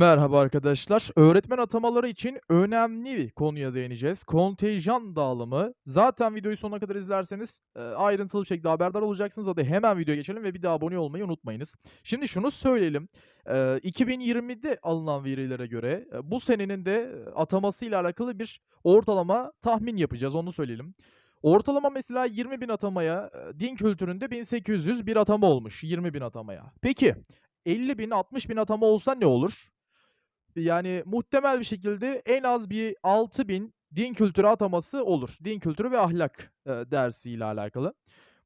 Merhaba arkadaşlar. Öğretmen atamaları için önemli konuya değineceğiz. Kontenjan dağılımı. Zaten videoyu sonuna kadar izlerseniz e, ayrıntılı bir şekilde haberdar olacaksınız. Hadi hemen videoya geçelim ve bir daha abone olmayı unutmayınız. Şimdi şunu söyleyelim. E, 2020'de alınan verilere göre e, bu senenin de e, atamasıyla alakalı bir ortalama tahmin yapacağız. Onu söyleyelim. Ortalama mesela 20 bin atamaya e, din kültüründe 1800 bir atama olmuş 20 bin atamaya. Peki 50 bin 60 bin atama olsa ne olur? Yani muhtemel bir şekilde en az bir 6000 din kültürü ataması olur. Din kültürü ve ahlak, eee, dersiyle alakalı.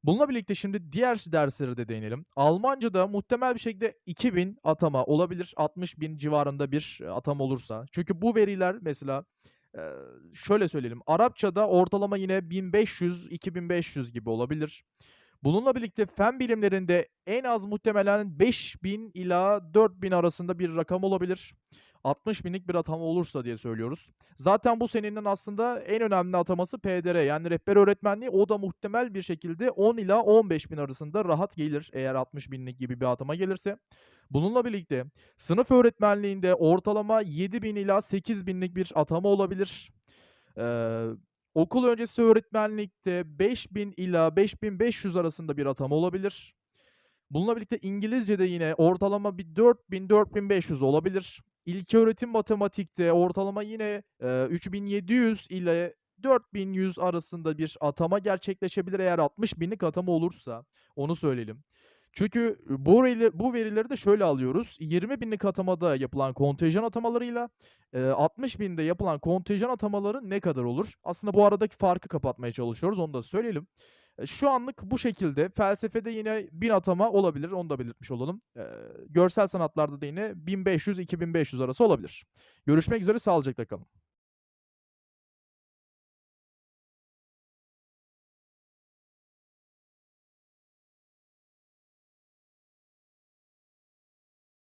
Bununla birlikte şimdi diğer derslere de değinelim. Almancada muhtemel bir şekilde 2000 atama olabilir. 60.000 civarında bir, eee, atama olursa. Çünkü bu veriler mesela, eee, şöyle söyleyelim, Arapçada ortalama yine 1500-2500 gibi olabilir. Bununla birlikte fen bilimlerinde en az muhtemelen 5000 ila 4000 arasında bir rakam olabilir. 60.000'lik bir atama olursa diye söylüyoruz. Zaten bu senenin aslında en önemli ataması PDR yani rehber öğretmenliği. O da muhtemel bir şekilde 10 ila 15.000 arasında rahat gelir eğer 60.000'lik gibi bir atama gelirse. Bununla birlikte sınıf öğretmenliğinde ortalama 7.000 ila 8.000'lik bir atama olabilir. Eee, okul öncesi öğretmenlikte 5000 ila 5500 arasında bir atama olabilir. Bununla birlikte İngilizce'de yine ortalama bir 4000-4500 olabilir. İlköğretim matematikte ortalama yine, eee, 3700 ile 4100 arasında bir atama gerçekleşebilir eğer 60.000'lik atama olursa, onu söyleyelim. Çünkü bu bu verileri de şöyle alıyoruz. 20.000'lik atamada yapılan kontenjan atamalarıyla, eee, 60.000'de yapılan kontenjan atamaları ne kadar olur? Aslında bu aradaki farkı kapatmaya çalışıyoruz, onu da söyleyelim. Eee, şu anlık bu şekilde. Felsefede yine 1000 atama olabilir, onu da belirtmiş olalım. Eee, görsel sanatlarda da yine 1500-2500 arası olabilir. Görüşmek üzere, sağlıcakla kalın.